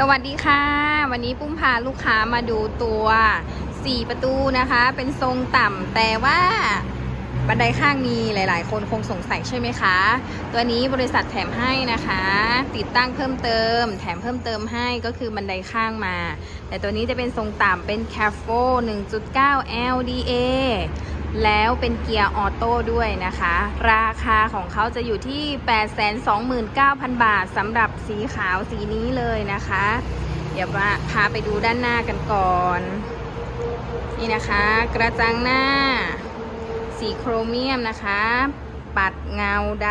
สวัสดีค่ะ วันนี้ปุ้มพาลูกค้ามาดูตัว 4 ประตูนะคะ เป็นทรงต่ำแต่ว่าบันไดข้างมีหลาย ๆ คนคงสงสัยใช่ไหมคะ ตัวนี้บริษัทแถมให้นะคะ ติดตั้งเพิ่มเติม แถมเพิ่มเติมให้ก็คือบันไดข้างมา แต่ตัวนี้จะเป็นทรงต่ำเป็น c a f o 1.9 LDA แล้วเป็นเกียร์ออโต้ด้วยนะคะ ราคาของเขาจะอยู่ที่ 829,000 บาทสำหรับสีขาวสีนี้เลยนะคะ เดี๋ยวมาพาไปดูด้านหน้ากันก่อน นี่นะคะ กระจังหน้า สีโครเมียมนะคะ ปัดเงาด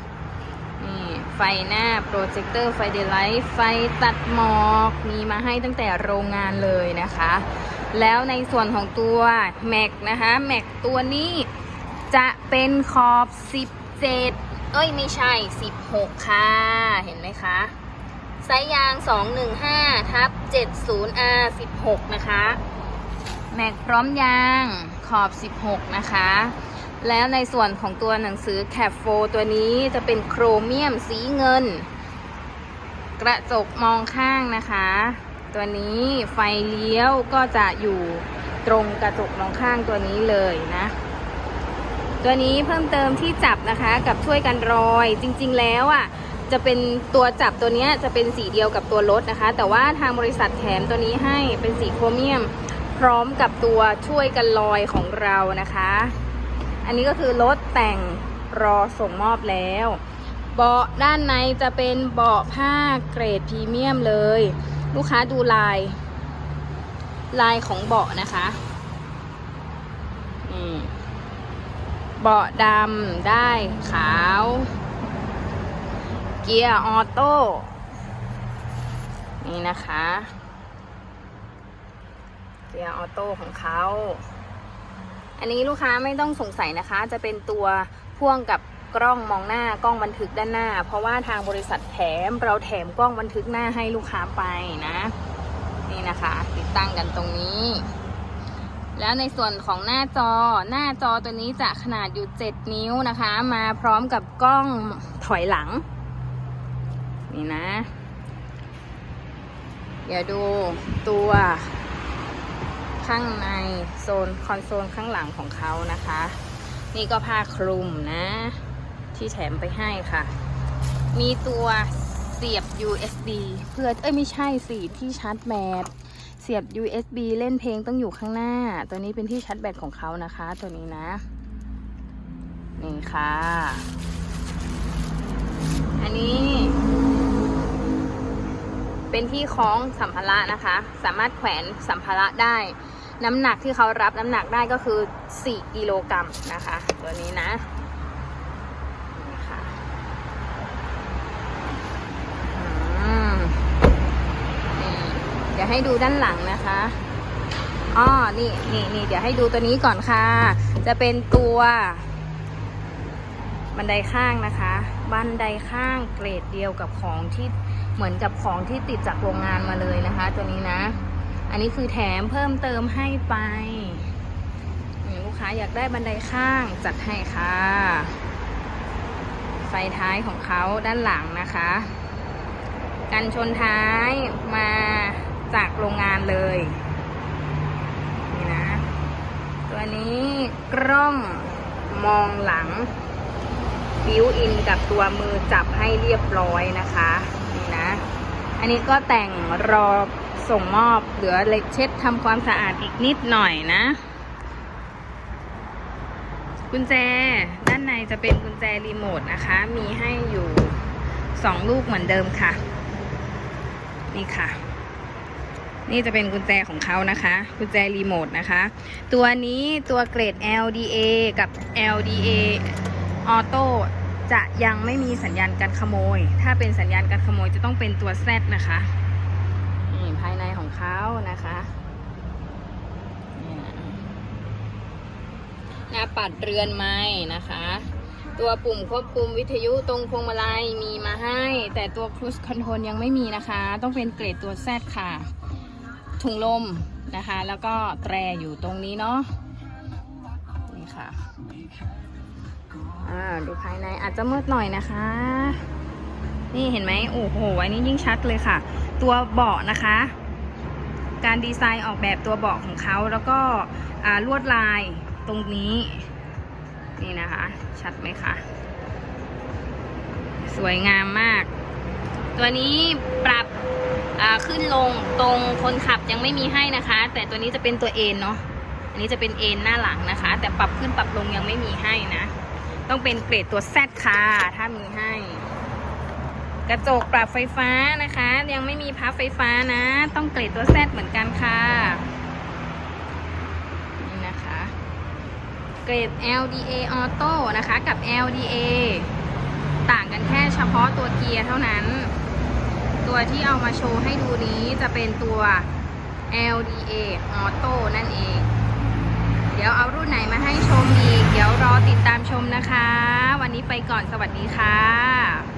ำนี่ไฟหน้าโปรเจคเตอร์ไฟเดลไลท์ไฟตัดหมอก มีมาให้ตั้งแต่โรงงานเลยนะคะ แล้วในส่วนของตัวแม็กนะคะแม็กตัวนี้จะเป็นขอบ 17 เอ้ยไม่ใช่ 16 ค่ะ เห็นไหมคะไซส์ยาง 215ทับ 70R 16 นะคะ แม็กพร้อมยางขอบ 16 นะคะ แล้วในส่วนของตัวหนังสือแคปโฟตัวนี้จะเป็นโครเมียมสีเงิน กระจกมองข้างนะคะ ตัวนี้ไฟเลี้ยวก็จะอยู่ตรงกระจกมองข้างตัวนี้เลยนะ ตัวนี้เพิ่มเติมที่จับนะคะกับช่วยกันรอยจริง ๆ แล้วอะจะเป็นตัวจับตัวเนี้ยจะเป็นสีเดียวกับตัวรถนะคะ แต่ว่าทางบริษัทแถมตัวนี้ให้เป็นสีโครเมียม พร้อมกับตัวช่วยกันลอยของเรานะคะ อันนี้ก็คือรถแต่งรอส่งมอบแล้ว เบาะด้านในจะเป็นเบาะผ้าเกรดพรีเมียมเลย ลูกค้าดูลาย ลายของเบาะนะคะเบาะดำได้ขาว เกียร์ออโต้ นี่นะคะ เกียร์ออโต้ของเขา อันนี้ลูกค้าไม่ต้องสงสัยนะคะ จะเป็นตัวพ่วงกับ กล้องมองหน้ากล้องบันทึกด้านหน้า เพราะว่าทางบริษัทแถมเราแถมกล้องบันทึกหน้าให้ลูกค้าไปนะ นี่นะคะ ติดตั้งกันตรงนี้ แล้วในส่วนของหน้าจอหน้าจอตัวนี้จะขนาดอยู่ 7 นิ้วนะคะ มาพร้อมกับกล้องถอยหลัง นี่นะ เดี๋ยวดูตัวข้างในโซนคอนโซลข้างหลังของเขานะคะ นี่ก็ผ้าคลุมนะ ที่แถมไปให้ค่ะ มีตัวเสียบ USB เพื่อเอ้ยไม่ใช่สิที่ชาร์จแบตเสียบ USB เล่นเพลงต้องอยู่ข้างหน้า ตัวนี้เป็นที่ชาร์จแบตของเขานะคะ ตัวนี้นะนี่ค่ะ อันนี้เป็นที่คล้องสัมภาระนะคะ สามารถแขวนสัมภาระได้ น้ำหนักที่เขารับน้ำหนักได้ก็คือ 4 กิโลกรัมนะคะ ตัวนี้นะนี่ค่ะอืมนี่เดี๋ ยวให้ดูด้านหลังนะคะอ๋อนี่นี่นี่เดี๋ยวให้ดูตัวนี้ก่อนค่ะ จะเป็นตัว บันไดข้างนะคะ บันไดข้างเกรดเดียวกับของที่เหมือนกับของที่ติดจากโรงงานมาเลยนะคะ ตัวนี้นะ อันนี้คือแถมเพิ่มเติมให้ไปลูกค้าอยากได้บันไดข้างจัดให้ค่ะ ไฟท้ายของเขาด้านหลังนะคะ กันชนท้ายมา จากโรงงานเลย นี่นะ ตัวนี้กล้องมองหลังบิวอินกับตัวมือจับให้เรียบร้อยนะคะ นี่นะ อันนี้ก็แต่งรอส่งมอบเหลือเล็กเช็ดทำความสะอาดอีกนิดหน่อยนะ กุญแจด้านในจะเป็นกุญแจรีโมทนะคะ มีให้อยู่สองลูกเหมือนเดิมค่ะ นี่ค่ะ นี่จะเป็นกุญแจของเขานะคะ กุญแจรีโมทนะคะ ตัวนี้ตัวเกรด LDA กับ LDA ออโต้จะยังไม่มีสัญญาณการขโมย ถ้าเป็นสัญญาณการขโมยจะต้องเป็นตัว Z นะคะนี่ภายในของเขานะคะนี่นะหน้าปัดเรือนไม้นะคะ ตัวปุ่มควบคุมวิทยุตรงพวงมาลัยมีมาให้ แต่ตัว Cruise Control ยังไม่มีนะคะ ต้องเป็นเกรดตัว Z ค่ะ ถุงลมนะคะ แล้วก็แตรอยู่ตรงนี้เนาะนี่ค่ะอ่าดูภายในอาจจะมืดหน่อยนะคะ นี่เห็นไหมโอ้โหอันนี้ยิ่งชัดเลยค่ะ ตัวเบาะนะคะ การดีไซน์ออกแบบตัวเบาะของเขาแล้วก็อ่าลวดลายตรงนี้ นี่นะคะ ชัดไหมคะสวยงามมาก ตัวนี้ปรับ ขึ้นลงตรงคนขับยังไม่มีให้นะคะ แต่ตัวนี้จะเป็นตัวเอ็นเนาะอันนี้จะเป็นเอ็นหน้าหลังนะคะ แต่ปรับขึ้นปรับลงยังไม่มีให้นะ ต้องเป็นเกรดตัว Z ค่ะถ้ามีให้ กระจกปรับไฟฟ้านะคะ ยังไม่มีพับไฟฟ้านะ ต้องเกรดตัว Z เหมือนกันค่ะนี่นะคะเกรด LDA Auto นะคะกับ LDA ต่างกันแค่เฉพาะตัวเกียร์เท่านั้น ตัวที่เอามาโชว์ให้ดูนี้จะเป็นตัว LDA Auto นั่นเอง เดี๋ยวเอารุ่นไหนมาให้ชมอีก เดี๋ยวรอติดตามชมนะคะ วันนี้ไปก่อนสวัสดีค่ะ